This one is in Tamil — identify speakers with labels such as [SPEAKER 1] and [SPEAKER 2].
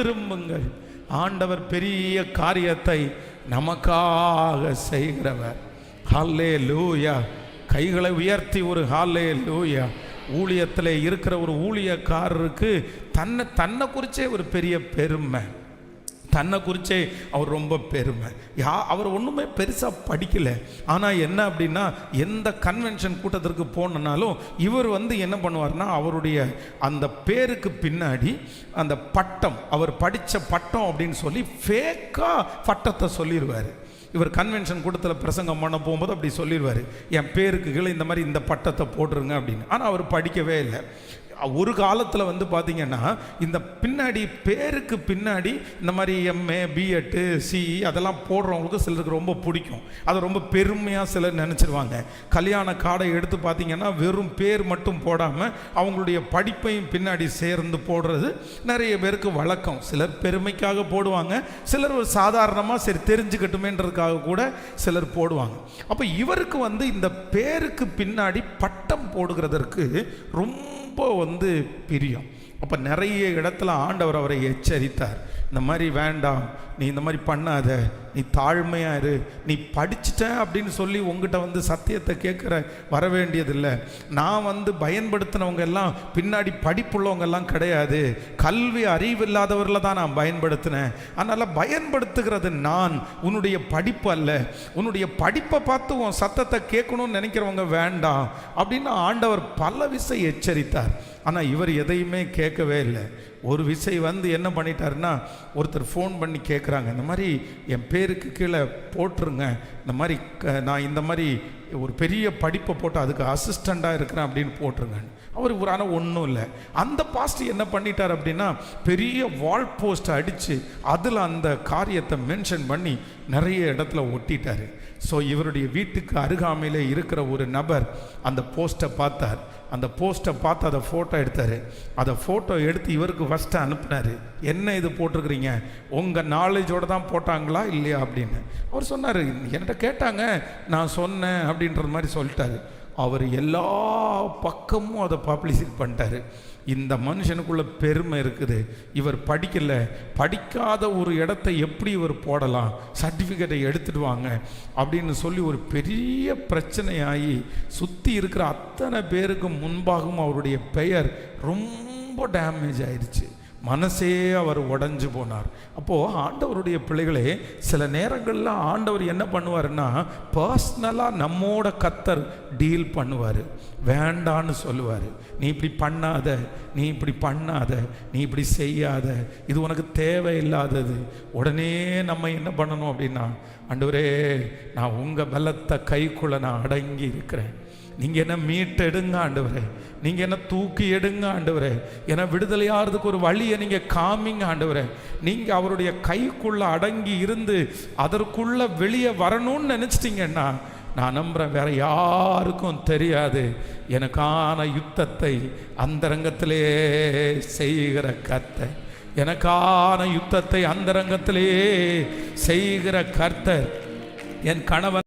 [SPEAKER 1] திரும்புங்கள். ஆண்டவர் பெரிய காரியத்தை நமக்காக செய்கிறவர். ஹாலே லூயா கைகளை உயர்த்தி ஒரு ஹாலே லூயா ஊழியத்தில் இருக்கிற ஒரு ஊழியக்காரருக்கு தன்னை தன்னை குறிச்சே ஒரு பெரிய பெருமை. தன்னை குறிச்சே அவர் ரொம்ப பெருமை. யா அவர் ஒன்றுமே பெருசாக படிக்கலை. ஆனால் என்ன அப்படின்னா எந்த கன்வென்ஷன் கூட்டத்திற்கு போனனாலும் இவர் வந்து என்ன பண்ணுவார்னா அவருடைய அந்த பேருக்கு பின்னாடி அந்த பட்டம் அவர் படித்த பட்டம் அப்படின்னு சொல்லி ஃபேக்காக பட்டத்தை சொல்லிடுவார் இவர் கன்வென்ஷன் கூட்டத்தில் பிரசங்கம் பண்ண போகும்போது அப்படி சொல்லிடுவார் என் பேருக்கு கீழே இந்த மாதிரி இந்த பட்டத்தை போட்டுருங்க அப்படின்னு. ஆனால் அவர் படிக்கவே இல்லை. ஒரு காலத்தில் வந்து பார்த்தீங்கன்னா இந்த பின்னாடி பேருக்கு பின்னாடி இந்த மாதிரி எம்ஏ பிஎட்டு சிஇ அதெல்லாம் போடுறவங்களுக்கு சிலருக்கு ரொம்ப பிடிக்கும். அதை ரொம்ப பெருமையாக சிலர் நினச்சிருவாங்க. கல்யாண கார்டை எடுத்து பார்த்தீங்கன்னா வெறும் பேர் மட்டும் போடாமல் அவங்களுடைய படிப்பையும் பின்னாடி சேர்ந்து போடுறது நிறைய பேருக்கு வழக்கம். சிலர் பெருமைக்காக போடுவாங்க. சிலர் சாதாரணமாக சரி தெரிஞ்சுக்கட்டுமேன்றதுக்காக கூட சிலர் போடுவாங்க. அப்போ இவருக்கு வந்து இந்த பேருக்கு பின்னாடி பட்டம் போடுகிறதற்கு ரொம்ப ரொம்ப வந்து பிரியம். அப்போ நிறைய இடத்துல ஆண்டவர் அவரை எச்சரித்தார். இந்த மாதிரி வேண்டாம் நீ இந்த மாதிரி பண்ணாத நீ தாழ்மையாக இரு. நீ படிச்சிட்ட அப்படின்னு சொல்லி உங்ககிட்ட வந்து சத்தியத்தை கேட்குற வர வேண்டியதில்லை நான் வந்து பயன்படுத்தினவங்க எல்லாம் பின்னாடி படிப்புள்ளவங்க எல்லாம் கிடையாது. கல்வி அறிவு தான் நான் பயன்படுத்தினேன். அதனால் பயன்படுத்துகிறது நான். உன்னுடைய படிப்பு அல்ல. உன்னுடைய படிப்பை பார்த்து உன் சத்தத்தை கேட்கணும்னு நினைக்கிறவங்க வேண்டாம் அப்படின்னு ஆண்டவர் பல விசை எச்சரித்தார். ஆனால் இவர் எதையுமே கேட்கவே இல்லை. ஒரு விசை வந்து என்ன பண்ணிட்டாருன்னா ஒருத்தர் ஃபோன் பண்ணி கேட்குறாங்க இந்த மாதிரி என் பேருக்கு கீழே போட்டுருங்க. இந்த மாதிரி க- நான் இந்த மாதிரி ஒரு பெரிய படிப்பை போட்டு அதுக்கு அசிஸ்டண்ட்டாக இருக்கிறேன் அப்படின்னு போட்டிருங்க அவர் ஒரு ஆனால் ஒன்றும் இல்லை. அந்த பாஸ்ட் என்ன பண்ணிட்டார் அப்படின்னா பெரிய வால் போஸ்ட் அடித்து அதில் அந்த காரியத்தை மென்ஷன் பண்ணி நிறைய இடத்துல ஒட்டிட்டார். ஸோ இவருடைய வீட்டுக்கு அருகாமையிலே இருக்கிற ஒரு நபர் அந்த போஸ்ட்டை பார்த்தார். அந்த போஸ்ட்டை பார்த்து அதை ஃபோட்டோ எடுத்தார். அதை ஃபோட்டோ எடுத்து இவருக்கு ஃபஸ்ட்டு அனுப்புனார். என்ன இது போட்டிருக்கிறீங்க? உங்கள் நாலேஜோடு தான் போட்டாங்களா இல்லையா? அப்படின்னு. அவர் சொன்னார் என்கிட்ட கேட்டாங்க. நான் சொன்னேன் அப்படின்றது மாதிரி சொல்லிட்டாரு. அவர் எல்லா பக்கமும் அதை பப்ளிசிட் பண்ணிட்டாரு. இந்த மனுஷனுக்குள்ள பெருமை இருக்குது. இவர் படிக்கல. படிக்காத ஒரு இடத்த எப்படி இவர் போடலாம்? சர்டிஃபிகேட்டை எடுத்துட்டு வாங்க. அப்படின்னு சொல்லி ஒரு பெரிய பிரச்சனையாகி சுற்றி இருக்கிற அத்தனை பேருக்கு முன்பாகவும் அவருடைய பெயர் ரொம்ப டேமேஜ் ஆயிடுச்சு மனசே அவர் உடஞ்சு போனார். அப்போது ஆண்டவருடைய பிள்ளைகளே சில நேரங்களில் ஆண்டவர் என்ன பண்ணுவாருன்னா பர்சனலாக நம்மோட கத்தர் டீல் பண்ணுவார். வேண்டான்னு சொல்லுவார். நீ இப்படி பண்ணாத நீ இப்படி பண்ணாத நீ இப்படி செய்யாத இது உனக்கு தேவையில்லாதது. உடனே நம்ம என்ன பண்ணணும் அப்படின்னா ஆண்டவரே நான் உங்கள் பலத்தை கைக்குள்ளே நான் அடங்கி இருக்கிறேன். நீங்கள் என்ன மீட்டெடுங்க ஆண்டவரே. நீங்கள் என்ன தூக்கி எடுங்க ஆண்டவரே. என விடுதலையாகிறதுக்கு ஒரு வழியை நீங்கள் காமிங்க ஆண்டவரே. நீங்கள் அவருடைய கைக்குள்ளே அடங்கி இருந்து அதற்குள்ளே வெளியே வரணும்னு நினச்சிட்டிங்கன்னா நான் நம்புகிறேன் வேற யாருக்கும் தெரியாது. எனக்கான யுத்தத்தை அந்தரங்கத்திலே செய்கிற கத்தை எனக்கான யுத்தத்தை அந்தரங்கத்திலே செய்கிற கர்த்தர். என் கணவன்